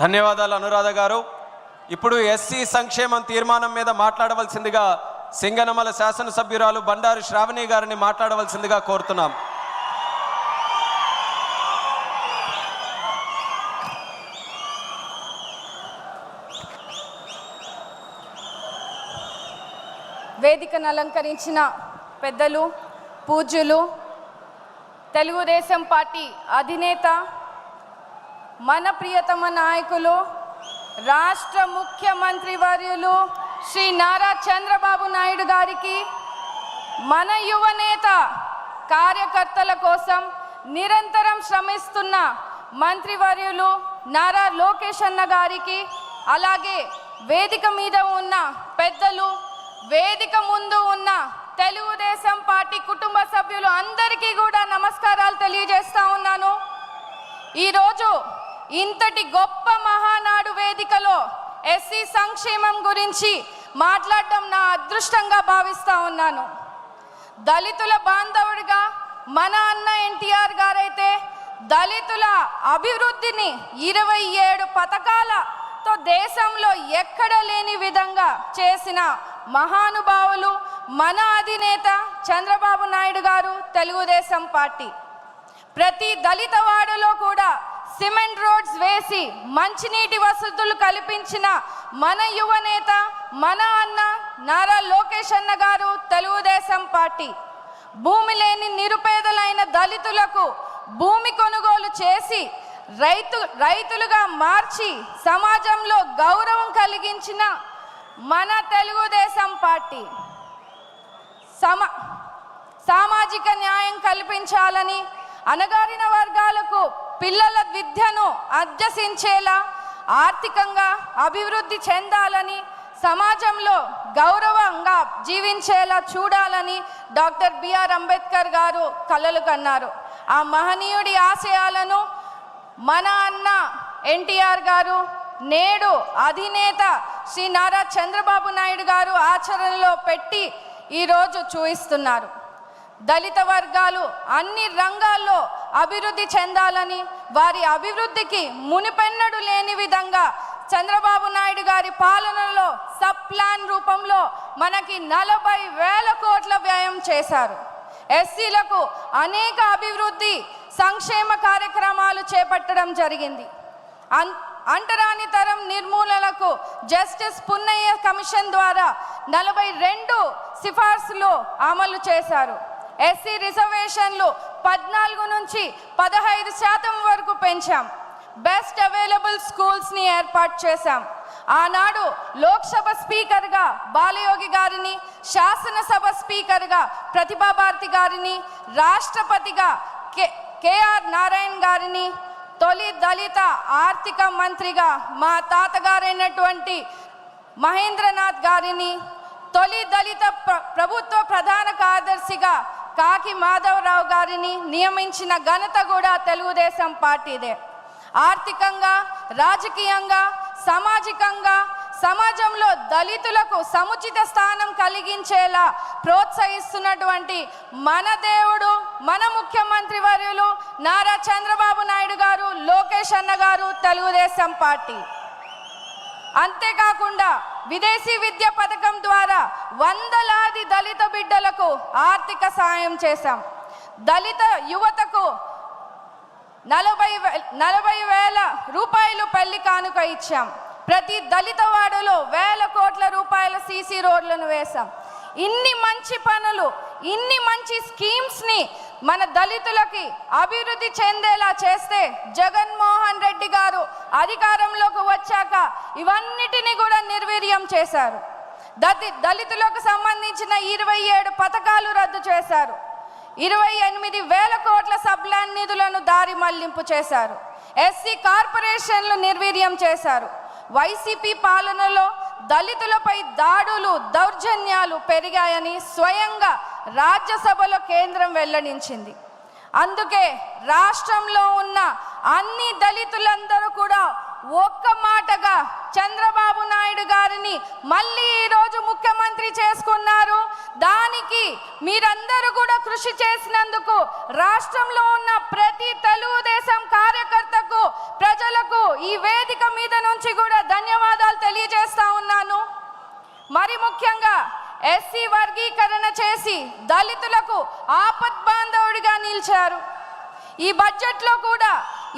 ధన్యవాదాలు అనురాధ గారు. ఇప్పుడు ఎస్సీ సంక్షేమం తీర్మానం మీద మాట్లాడవలసిందిగా సింగనమల శాసనసభ్యురాలు బండారు శ్రావణి గారిని మాట్లాడవలసిందిగా కోరుతున్నాం. వేదికను అలంకరించిన పెద్దలు పూజ్యులు తెలుగుదేశం పార్టీ అధినేత మన ప్రియతమ నాయకులు రాష్ట్ర ముఖ్యమంత్రి వర్యులు శ్రీ నారా చంద్రబాబు నాయుడు గారికి మన యువనేత కార్యకర్తల కోసం నిరంతరం శ్రమిస్తున్న మంత్రివర్యులు నారా లోకేష్ అన్న గారికి అలాగే వేదిక మీద ఉన్న పెద్దలు వేదిక ముందు ఉన్న తెలుగుదేశం పార్టీ కుటుంబ సభ్యులు అందరికీ కూడా నమస్కారాలు తెలియజేస్తా ఉన్నాను. ఈరోజు ఇంతటి గొప్ప మహానాడు వేదికలో ఎస్సీ సంక్షేమం గురించి మాట్లాడడం నా అదృష్టంగా భావిస్తా ఉన్నాను. దళితుల బాంధవుడిగా మన అన్న ఎన్టీఆర్ గారైతే దళితుల అభివృద్ధిని ఇరవై ఏడు పథకాలతో దేశంలో ఎక్కడ లేని విధంగా చేసిన మహానుభావులు మన అధినేత చంద్రబాబు నాయుడు గారు తెలుగుదేశం పార్టీ. ప్రతి దళిత వాడలో కూడా సిమెంట్ రోడ్స్ వేసి మంచినీటి వసతులు కల్పించిన మన యువనేత మన అన్న నారా లోకేష్ అన్న గారు తెలుగుదేశం పార్టీ. భూమి లేని నిరుపేదలైన దళితులకు భూమి కొనుగోలు చేసి రైతు రైతులుగా మార్చి సమాజంలో గౌరవం కలిగించిన మన తెలుగుదేశం పార్టీ. సమ సామాజిక న్యాయం కల్పించాలని అణగారిన వర్గాలకు పిల్లల విద్యను అభ్యసించేలా ఆర్థికంగా అభివృద్ధి చెందాలని సమాజంలో గౌరవంగా జీవించేలా చూడాలని డాక్టర్ బిఆర్ అంబేద్కర్ గారు కలలు కన్నారు. ఆ మహనీయుడి ఆశయాలను మన అన్న ఎన్టీఆర్ గారు నేడు అధినేత శ్రీ నారా చంద్రబాబు నాయుడు గారు ఆచరణలో పెట్టి ఈరోజు చూయిస్తున్నారు దళిత వర్గాలు అన్ని రంగాల్లో అభివృద్ధి చెందాలని వారి అభివృద్ధికి మునిపెన్నడు లేని విధంగా చంద్రబాబు నాయుడు గారి పాలనలో సబ్ ప్లాన్ రూపంలో మనకి నలభై వేల కోట్ల వ్యయం చేశారు. ఎస్సీలకు అనేక అభివృద్ధి సంక్షేమ కార్యక్రమాలు చేపట్టడం జరిగింది. అన్ అంటరాని తరం నిర్మూలనకు జస్టిస్ పున్నయ్య కమిషన్ ద్వారా నలభై రెండు సిఫార్సులు అమలు చేశారు. ఎస్సీ రిజర్వేషన్లు పద్నాలుగు నుంచి పదహైదు శాతం వరకు పెంచాం. బెస్ట్ అవైలబుల్ స్కూల్స్ని ఏర్పాటు చేశాం. ఆనాడు లోక్సభ స్పీకర్గా బాలయోగి గారిని శాసనసభ స్పీకర్గా ప్రతిభాభారతి గారిని రాష్ట్రపతిగా కె కేఆర్ నారాయణ్ గారిని తొలి దళిత ఆర్థిక మంత్రిగా మా తాతగారైనటువంటి మహేంద్రనాథ్ గారిని తొలి దళిత ప్ర- ప్రభుత్వ ప్రధాన కార్యదర్శిగా కాకి మాధవరావు గారిని నియమించిన ఘనత కూడా తెలుగుదేశం పార్టీదే. ఆర్థికంగా రాజకీయంగా సామాజికంగా సమాజంలో దళితులకు సముచిత స్థానం కలిగించేలా ప్రోత్సహిస్తున్నటువంటి మన దేవుడు మన ముఖ్యమంత్రి వర్యులు నారా చంద్రబాబు నాయుడు గారు లోకేష్ అన్న గారు తెలుగుదేశం పార్టీ. అంతేకాకుండా విదేశీ విద్య పథకం ద్వారా వందలాది దళిత బిడ్డలకు ఆర్థిక సాయం చేశాం. దళిత యువతకు నలభై వే- నలభై వేల రూపాయలు పెళ్ళి కానుక ఇచ్చాం. ప్రతి దళిత వాడలో వేల కోట్ల రూపాయల సీసీ రోడ్లను వేశాం. ఇన్ని మంచి పనులు ఇన్ని మంచి స్కీమ్స్ని మన దళితులకి అభివృద్ధి చెందేలా చేస్తే జగన్మోహన్ రెడ్డి గారు అధికారంలోకి వచ్చాక ఇవన్నిటిని కూడా నిర్వీర్యం చేశారు. దళి దళితులకు సంబంధించిన ఇరవై ఏడు పథకాలు రద్దు చేశారు. ఇరవై ఎనిమిది వేల కోట్ల సబ్లాన్ నిధులను దారి మళ్ళింపు చేశారు. ఎస్సీ కార్పొరేషన్లు నిర్వీర్యం చేశారు. వైసీపీ పాలనలో దళితులపై దాడులు దౌర్జన్యాలు పెరిగాయని స్వయంగా రాజ్యసభలో కేంద్రం వెల్లడించింది. అందుకే రాష్ట్రంలో ఉన్న అన్ని దళితులందరూ కూడా ఒక్క మాటగా చంద్రబాబు నాయుడు గారిని మళ్ళీ ఈరోజు ముఖ్యమంత్రి చేసుకున్నారు. దానికి మీరందరూ కూడా కృషి చేసినందుకు రాష్ట్రంలో ఉన్న ప్రతి తెలుగుదేశం కార్యకర్తకు ప్రజలకు ఈ వేదిక మీద నుంచి కూడా ధన్యవాదాలు తెలియజేస్తా ఉన్నాను. మరి ముఖ్యంగా ఎస్సీ వర్గీకరణ చేసి దళితులకు ఆపద్బాంధవుడిగా నిలిచారు. ఈ బడ్జెట్లో కూడా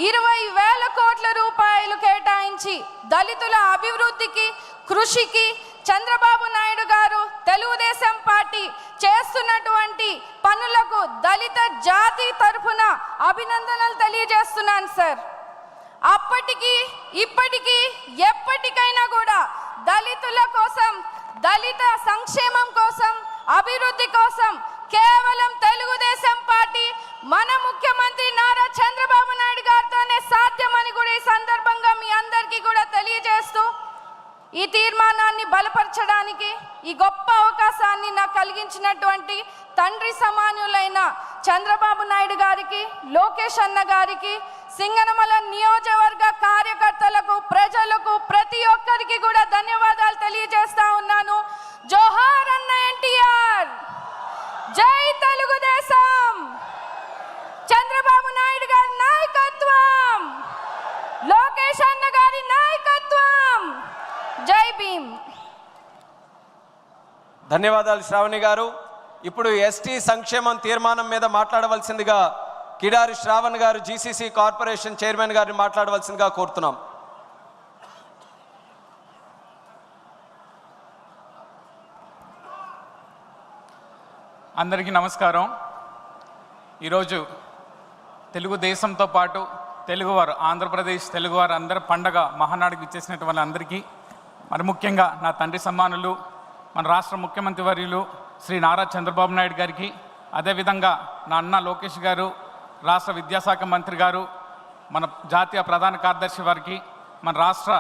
ఇరవై వేల కోట్ల రూపాయలు కేటాయించి దళితుల అభివృద్ధికి కృషికి చంద్రబాబు నాయుడు గారు తెలుగుదేశం పార్టీ చేస్తున్నటువంటి పనులకు దళిత జాతి తరఫున అభినందనలు తెలియజేస్తున్నాను సార్. అప్పటికి ఇప్పటికీ ఎప్పటికైనా కూడా దళితుల కోసం దళిత సంక్షేమం కోసం అభివృద్ధి కోసం కేవలం తెలుగుదేశం పార్టీ మన ముఖ్యమంత్రి నారా చంద్రబాబు నాయుడు గారితోనే సాధ్యమని కూడా ఈ సందర్భంగా మీ అందరికీ కూడా తెలియజేస్తూ ఈ తీర్మానాన్ని బలపరచడానికి ఈ గొప్ప అవకాశాన్ని నాకు కలిగించినటువంటి తండ్రి సమానులైన చంద్రబాబు నాయుడు గారికి లోకేష్ అన్న గారికి సింగనమల నియోజకవర్గ కార్యకర్తలకు ప్రజలకు ప్రతి ఒక్కరికి కూడా ధన్యవాదాలు తెలియజేస్తా ఉన్నాను. జోహార్ అన్న ఎన్టీఆర్! జై తెలుగుదేశం! చంద్రబాబు నాయుడు గారి నాయకత్వం! లోకేష్ అన్న గారి నాయకత్వం! జై భీమ్! ధన్యవాదాలు శ్రావణి గారు. ఇప్పుడు ఎస్టీ సంక్షేమం తీర్మానం మీద మాట్లాడవలసిందిగా కిడారి శ్రావణ్ గారు జీసీసీ కార్పొరేషన్ చైర్మన్ గారిని మాట్లాడవలసిందిగా కోరుతున్నాం. అందరికీ నమస్కారం. ఈరోజు తెలుగుదేశంతో పాటు తెలుగువారు ఆంధ్రప్రదేశ్ తెలుగువారు అందరి పండగ మహానాడుకు ఇచ్చేసినటువంటి వాళ్ళందరికీ మరి ముఖ్యంగా నా తండ్రి సమ్మానులు మన రాష్ట్ర ముఖ్యమంత్రి వర్యులు శ్రీ నారా చంద్రబాబు నాయుడు గారికి అదేవిధంగా నా అన్న లోకేష్ గారు రాష్ట్ర విద్యాశాఖ మంత్రి గారు మన జాతీయ ప్రధాన కార్యదర్శి వారికి మన రాష్ట్ర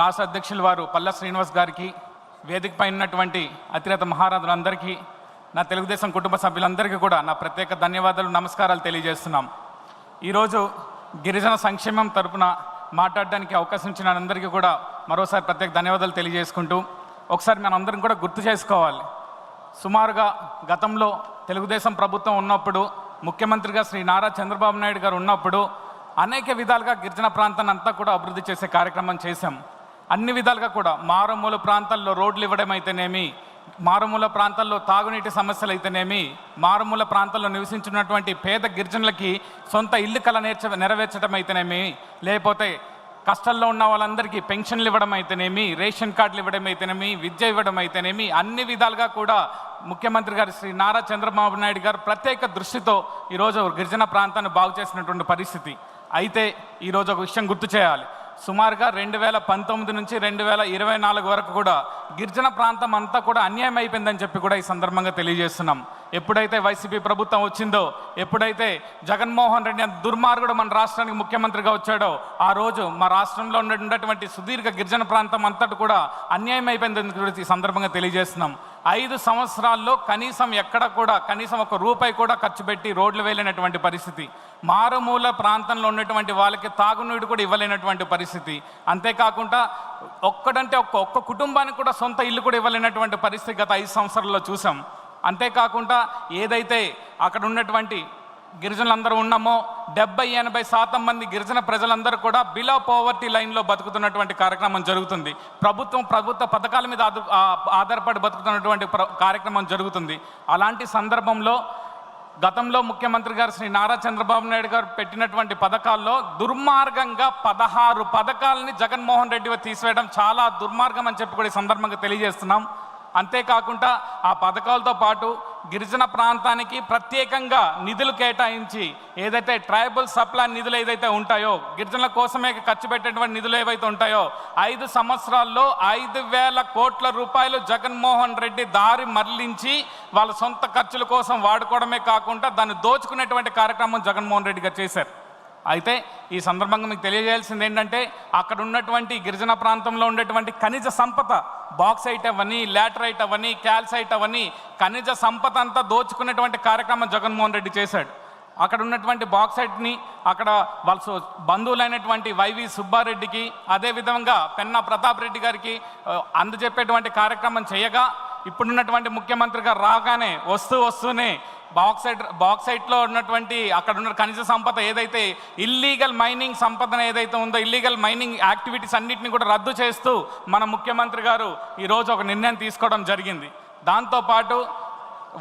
రాష్ట్ర అధ్యక్షులు వారు పల్ల శ్రీనివాస్ గారికి వేదికపై ఉన్నటువంటి అతిరథ మహారాజులందరికీ నా తెలుగుదేశం కుటుంబ సభ్యులందరికీ కూడా నా ప్రత్యేక ధన్యవాదాలు నమస్కారాలు తెలియజేస్తున్నాం. ఈరోజు గిరిజన సంక్షేమం తరపున మాట్లాడడానికి అవకాశం ఇచ్చిన అందరికీ కూడా మరోసారి ప్రత్యేక ధన్యవాదాలు తెలియజేసుకుంటూ ఒకసారి మనం అందరం కూడా గుర్తు చేసుకోవాలి. సుమారుగా గతంలో తెలుగుదేశం ప్రభుత్వం ఉన్నప్పుడు ముఖ్యమంత్రిగా శ్రీ నారా చంద్రబాబు నాయుడు గారు ఉన్నప్పుడు అనేక విధాలుగా గిరిజన ప్రాంతాన్ని అంతా కూడా అభివృద్ధి చేసే కార్యక్రమం చేశాం. అన్ని విధాలుగా కూడా మారుమూల ప్రాంతాల్లో రోడ్లు ఇవ్వడం అయితేనేమి మారుమూల ప్రాంతాల్లో తాగునీటి సమస్యలు అయితేనేమి మారుమూల ప్రాంతాల్లో నివసించున్నటువంటి పేద గిరిజనులకి సొంత ఇల్లు కల నేర్చ నెరవేర్చడం అయితేనేమి లేకపోతే కష్టంలో ఉన్న వాళ్ళందరికీ పెన్షన్లు ఇవ్వడం అయితేనేమి రేషన్ కార్డులు ఇవ్వడం అయితేనేమి విద్య ఇవ్వడం అయితేనేమి అన్ని విధాలుగా కూడా ముఖ్యమంత్రి గారు శ్రీ నారా చంద్రబాబు నాయుడు గారు ప్రత్యేక దృష్టితో ఈరోజు గిరిజన ప్రాంతాన్ని బాగు చేసినటువంటి పరిస్థితి. అయితే ఈరోజు ఒక విషయం గుర్తు చేయాలి. సుమారుగా రెండు వేల పంతొమ్మిది నుంచి రెండు వేల ఇరవై నాలుగు వరకు కూడా గిరిజన ప్రాంతం అంతా కూడా అన్యాయం అయిపోయిందని చెప్పి కూడా ఈ సందర్భంగా తెలియజేస్తున్నాం. ఎప్పుడైతే వైసీపీ ప్రభుత్వం వచ్చిందో ఎప్పుడైతే జగన్మోహన్ రెడ్డి దుర్మార్గుడు మన రాష్ట్రానికి ముఖ్యమంత్రిగా వచ్చాడో ఆ రోజు మా రాష్ట్రంలో ఉన్న- ఉన్నటువంటి సుదీర్ఘ గిరిజన ప్రాంతం అంతటి కూడా అన్యాయం అయిపోయింది ఈ సందర్భంగా తెలియజేస్తున్నాం. ఐదు సంవత్సరాల్లో కనీసం ఎక్కడ కూడా కనీసం ఒక రూపాయి కూడా ఖర్చు పెట్టి రోడ్లు వేయలేనటువంటి పరిస్థితి. మారుమూల ప్రాంతంలో ఉన్నటువంటి వాళ్ళకి తాగునీడు కూడా ఇవ్వలేనటువంటి పరిస్థితి. అంతేకాకుండా ఒక్కడంటే ఒక్క ఒక్క కుటుంబానికి కూడా సొంత ఇల్లు కూడా ఇవ్వలేనటువంటి పరిస్థితి గత ఐదు సంవత్సరాల్లో చూసాం. అంతేకాకుండా ఏదైతే అక్కడ ఉన్నటువంటి గిరిజనులందరూ ఉన్నామో డెబ్బై ఎనభై శాతం మంది గిరిజన ప్రజలందరూ కూడా బిలో పోవర్టీ లైన్లో బతుకుతున్నటువంటి కార్యక్రమం జరుగుతుంది. ప్రభుత్వం ప్రభుత్వ పథకాల మీద ఆధారపడి బతుకుతున్నటువంటి ప్ర- కార్యక్రమం జరుగుతుంది. అలాంటి సందర్భంలో గతంలో ముఖ్యమంత్రి గారు శ్రీ నారా చంద్రబాబు నాయుడు గారు పెట్టినటువంటి పథకాల్లో దుర్మార్గంగా పదహారు పథకాలని జగన్మోహన్ రెడ్డి తీసివేయడం చాలా దుర్మార్గం అని చెప్పి కూడా ఈ సందర్భంగా తెలియజేస్తున్నాం. అంతేకాకుండా ఆ పథకాలతో పాటు గిరిజన ప్రాంతానికి ప్రత్యేకంగా నిధులు కేటాయించి ఏదైతే ట్రైబల్ సప్లై నిధులు ఏదైతే ఉంటాయో గిరిజనుల కోసమే ఖర్చు పెట్టేటువంటి నిధులు ఏవైతే ఉంటాయో ఐదు సంవత్సరాల్లో ఐదు వేల కోట్ల రూపాయలు జగన్మోహన్ రెడ్డి దారి మరలించి వాళ్ళ సొంత ఖర్చుల కోసం వాడుకోవడమే కాకుండా దాన్ని దోచుకునేటువంటి కార్యక్రమం జగన్మోహన్ రెడ్డి గారు చేశారు. అయితే ఈ సందర్భంగా మీకు తెలియజేయాల్సింది ఏంటంటే అక్కడ ఉన్నటువంటి గిరిజన ప్రాంతంలో ఉండేటువంటి ఖనిజ సంపద బాక్సైట్ అవని లాటరైట్ అవని క్యాల్సైట్ అవని ఖనిజ సంపద అంతా దోచుకునేటువంటి కార్యక్రమం జగన్మోహన్ రెడ్డి చేశాడు. అక్కడ ఉన్నటువంటి బాక్సైట్ని అక్కడ వాళ్ళ సో- బంధువులైనటువంటి వైవి సుబ్బారెడ్డికి అదే విధంగా పెన్నా ప్రతాప్ రెడ్డి గారికి అందజెప్పేటువంటి కార్యక్రమం చేయగా ఇప్పుడున్నటువంటి ముఖ్యమంత్రిగా రాగానే వస్తూ వస్తూనే బాక్సైట్ బాక్సైట్లో ఉన్నటువంటి అక్కడ ఉన్న ఖనిజ సంపద ఏదైతే ఇల్లీగల్ మైనింగ్ సంపదన ఏదైతే ఉందో ఇల్లీగల్ మైనింగ్ యాక్టివిటీస్ అన్నిటిని కూడా రద్దు చేస్తూ మన ముఖ్యమంత్రి గారు ఈరోజు ఒక నిర్ణయం తీసుకోవడం జరిగింది. దాంతోపాటు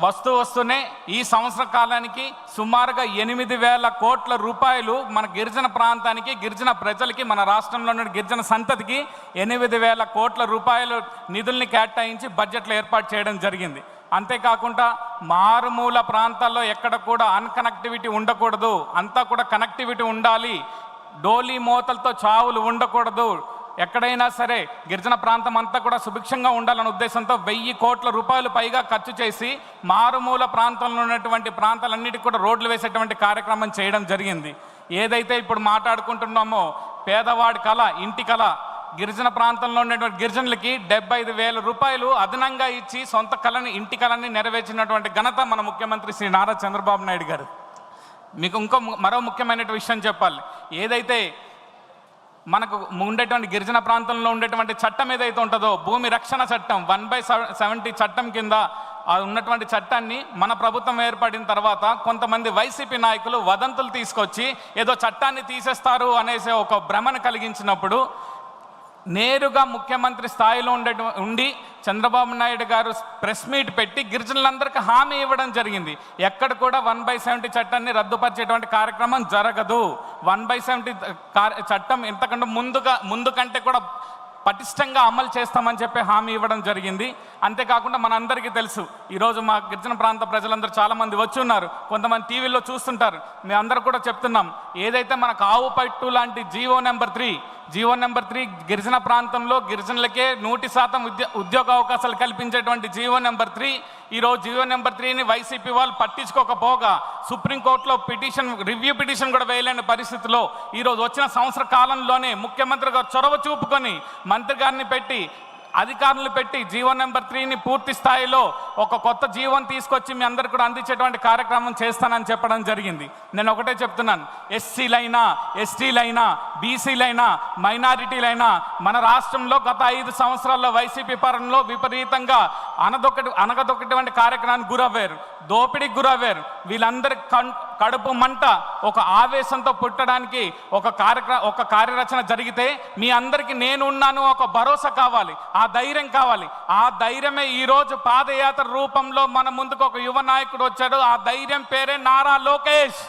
వస్తూ వస్తూనే ఈ సంవత్సర కాలానికి సుమారుగా ఎనిమిది వేల కోట్ల రూపాయలు మన గిరిజన ప్రాంతానికి గిరిజన ప్రజలకి మన రాష్ట్రంలో ఉన్న గిరిజన సంతతికి ఎనిమిది వేల కోట్ల రూపాయలు నిధుల్ని కేటాయించి బడ్జెట్లో ఏర్పాటు చేయడం జరిగింది. అంతేకాకుండా మారుమూల ప్రాంతాల్లో ఎక్కడ కూడా అన్కనెక్టివిటీ ఉండకూడదు. అంతా కూడా కనెక్టివిటీ ఉండాలి. డోలీ మోతలతో చావులు ఉండకూడదు. ఎక్కడైనా సరే గిరిజన ప్రాంతం అంతా కూడా సుభిక్షంగా ఉండాలనే ఉద్దేశంతో వెయ్యి కోట్ల రూపాయలు పైగా ఖర్చు చేసి మారుమూల ప్రాంతంలో ఉన్నటువంటి ప్రాంతాలన్నిటికీ కూడా రోడ్లు వేసేటువంటి కార్యక్రమం చేయడం జరిగింది. ఏదైతే ఇప్పుడు మాట్లాడుకుంటున్నామో పేదవాడి కళ ఇంటి కళ గిరిజన ప్రాంతంలో ఉన్నటువంటి గిరిజనులకి డెబ్బై ఐదు వేల రూపాయలు అదనంగా ఇచ్చి సొంత కళని ఇంటి కళని నెరవేర్చినటువంటి ఘనత మన ముఖ్యమంత్రి శ్రీ నారా చంద్రబాబు నాయుడు గారు. మీకు ఇంకో మరో ముఖ్యమైన విషయం చెప్పాలి. ఏదైతే మనకు ఉండేటువంటి గిరిజన ప్రాంతంలో ఉండేటువంటి చట్టం ఏదైతే ఉంటుందో భూమి రక్షణ చట్టం వన్ బై సెవెంటీ చట్టం కింద ఉన్నటువంటి చట్టాన్ని మన ప్రభుత్వం ఏర్పడిన తర్వాత కొంతమంది వైసీపీ నాయకులు వదంతులు తీసుకొచ్చి ఏదో చట్టాన్ని తీసేస్తారు అనేసి ఒక భ్రమను కలిగించినప్పుడు నేరుగా ముఖ్యమంత్రి స్థాయిలో ఉండే ఉండి చంద్రబాబు నాయుడు గారు ప్రెస్ మీట్ పెట్టి గిరిజనులందరికీ హామీ ఇవ్వడం జరిగింది. ఎక్కడ కూడా వన్ బై సెవెంటీ చట్టాన్ని రద్దుపరిచేటువంటి కార్యక్రమం జరగదు. వన్ బై సెవెంటీ చట్టం ఎంతకంటే ముందుగా ముందు కంటే కూడా పటిష్టంగా అమలు చేస్తామని చెప్పి హామీ ఇవ్వడం జరిగింది. అంతేకాకుండా మనందరికీ తెలుసు ఈరోజు మా గిరిజన ప్రాంత ప్రజలందరూ చాలామంది వచ్చి ఉన్నారు. కొంతమంది టీవీలో చూస్తుంటారు. మేము అందరూ కూడా చెప్తున్నాం ఏదైతే మనకు ఆవు పట్టు లాంటి GO number three GO number three గిరిజన ప్రాంతంలో గిరిజనులకే నూటి శాతం ఉద్యో ఉద్యోగ అవకాశాలు కల్పించేటువంటి జీవో నెంబర్ త్రీ. ఈరోజు జీవో నెంబర్ త్రీని వైసీపీ వాళ్ళు పట్టించుకోకపోగా సుప్రీంకోర్టులో పిటిషన్ రివ్యూ పిటిషన్ కూడా వేయలేని పరిస్థితిలో ఈరోజు వచ్చిన సంవత్సర కాలంలోనే ముఖ్యమంత్రి గారు చొరవ చూపుకొని మంత్రి గారిని పెట్టి అధికారులు పెట్టి జీవన్ నెంబర్ త్రీని పూర్తి స్థాయిలో ఒక కొత్త జీవన్ తీసుకొచ్చి మీ అందరు కూడా అందించేటువంటి కార్యక్రమం చేస్తానని చెప్పడం జరిగింది. నేను ఒకటే చెప్తున్నాను. ఎస్సీలైనా ఎస్టీలైనా బీసీలైనా మైనారిటీలైనా మన రాష్ట్రంలో గత ఐదు సంవత్సరాల్లో వైసీపీ పరంలో విపరీతంగా అనదొకటి అనగదొకటువంటి కార్యక్రమానికి గురవ్వారు. దోపిడీకి గురవ్వారు. వీళ్ళందరి కం కడుపు మంట ఒక ఆవేశంతో పుట్టడానికి ఒక కార్యక్రమ ఒక కార్యరచన జరిగితే మీ అందరికీ నేను ఉన్నాను ఒక భరోసా కావాలి ఆ ధైర్యం కావాలి. ఆ ధైర్యమే ఈరోజు పాదయాత్ర రూపంలో మన ముందుకు ఒక యువ నాయకుడు వచ్చాడు. ఆ ధైర్యం పేరే నారా లోకేష్.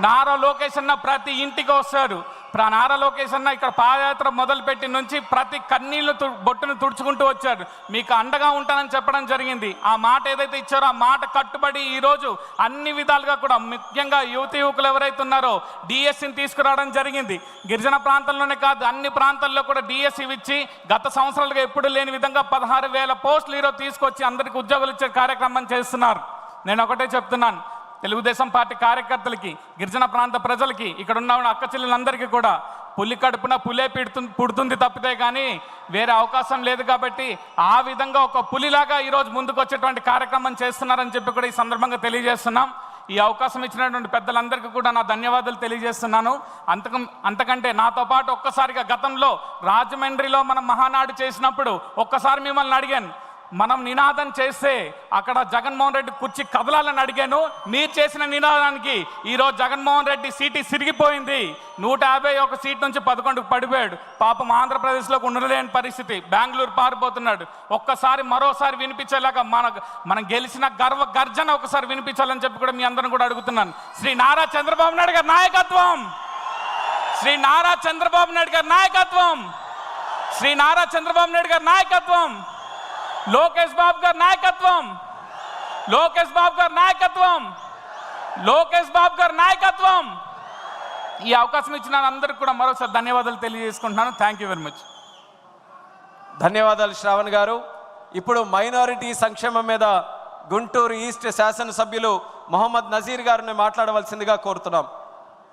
నారా లోకేష్ అన్న ప్రతి ఇంటికి వస్తాడు. నారా లోకేష్ అన్న ఇక్కడ పాదయాత్ర మొదలుపెట్టి నుంచి ప్రతి కన్నీళ్ళు తు- బొట్టును తుడుచుకుంటూ వచ్చాడు మీకు అండగా ఉంటానని చెప్పడం జరిగింది. ఆ మాట ఏదైతే ఇచ్చారో ఆ మాట కట్టుబడి ఈరోజు అన్ని విధాలుగా కూడా ముఖ్యంగా యువతి యువకులు ఎవరైతే ఉన్నారో డిఎస్సిని తీసుకురావడం జరిగింది. గిరిజన ప్రాంతంలోనే కాదు అన్ని ప్రాంతాల్లో కూడా డిఎస్సి ఇచ్చి గత సంవత్సరాలుగా ఎప్పుడు లేని విధంగా పదహారు వేల పోస్టులు ఈరోజు తీసుకొచ్చి అందరికి ఉద్యోగాలు ఇచ్చే కార్యక్రమం చేస్తున్నారు. నేను ఒకటే చెప్తున్నాను. తెలుగుదేశం పార్టీ కార్యకర్తలకి గిరిజన ప్రాంత ప్రజలకి ఇక్కడ ఉన్న అక్క చెల్లెలందరికీ కూడా పులి కడుపున పులే పిడుతుంది పుడుతుంది తప్పితే కానీ వేరే అవకాశం లేదు కాబట్టి ఆ విధంగా ఒక పులిలాగా ఈరోజు ముందుకు వచ్చేటువంటి కార్యక్రమం చేస్తున్నారని చెప్పి కూడా ఈ సందర్భంగా తెలియజేస్తున్నాం. ఈ అవకాశం ఇచ్చినటువంటి పెద్దలందరికీ కూడా నా ధన్యవాదాలు తెలియజేస్తున్నాను. అంతకం అంతకంటే నాతో పాటు ఒక్కసారిగా గతంలో రాజమండ్రిలో మనం మహానాడు చేసినప్పుడు ఒక్కసారి మిమ్మల్ని అడిగాను మనం నినాదం చేస్తే అక్కడ జగన్మోహన్ రెడ్డి కుర్చీ కదలాలని అడిగాను. మీరు చేసిన నినాదానికి ఈరోజు జగన్మోహన్ రెడ్డి సీటు సిరిగిపోయింది. నూట యాభై ఒక సీట్ నుంచి పదకొండుకు పడిపోయాడు. పాపం ఆంధ్రప్రదేశ్లోకి ఉండలేని పరిస్థితి. బెంగళూరు పారిపోతున్నాడు. ఒక్కసారి మరోసారి వినిపించేలాగా మన మనం గెలిచిన గర్వ గర్జన ఒకసారి వినిపించాలని చెప్పి కూడా మీ అందరం కూడా అడుగుతున్నాను. శ్రీ నారా చంద్రబాబు నాయుడు గారి నాయకత్వం! శ్రీ నారా చంద్రబాబు నాయుడు గారి నాయకత్వం! శ్రీ నారా చంద్రబాబు నాయుడు గారి నాయకత్వం! లోకేష్ బాబు గారి నాయకత్వం. లోకేష్ బాబు గారి నాయకత్వం. లోకేష్ బాబు గారి నాయకత్వం. ఈ అవకాశం ఇచ్చిన అందరికి కూడా మరోసారి ధన్యవాదాలు తెలియజేసుకుంటున్నాను. థ్యాంక్ యూ వెరీ మచ్ ధన్యవాదాలు శ్రావణ్ గారు. ఇప్పుడు మైనారిటీ సంక్షేమం మీద గుంటూరు ఈస్ట్ శాసనసభ్యులు మొహమ్మద్ నజీర్ గారిని మాట్లాడవలసిందిగా కోరుతున్నాం.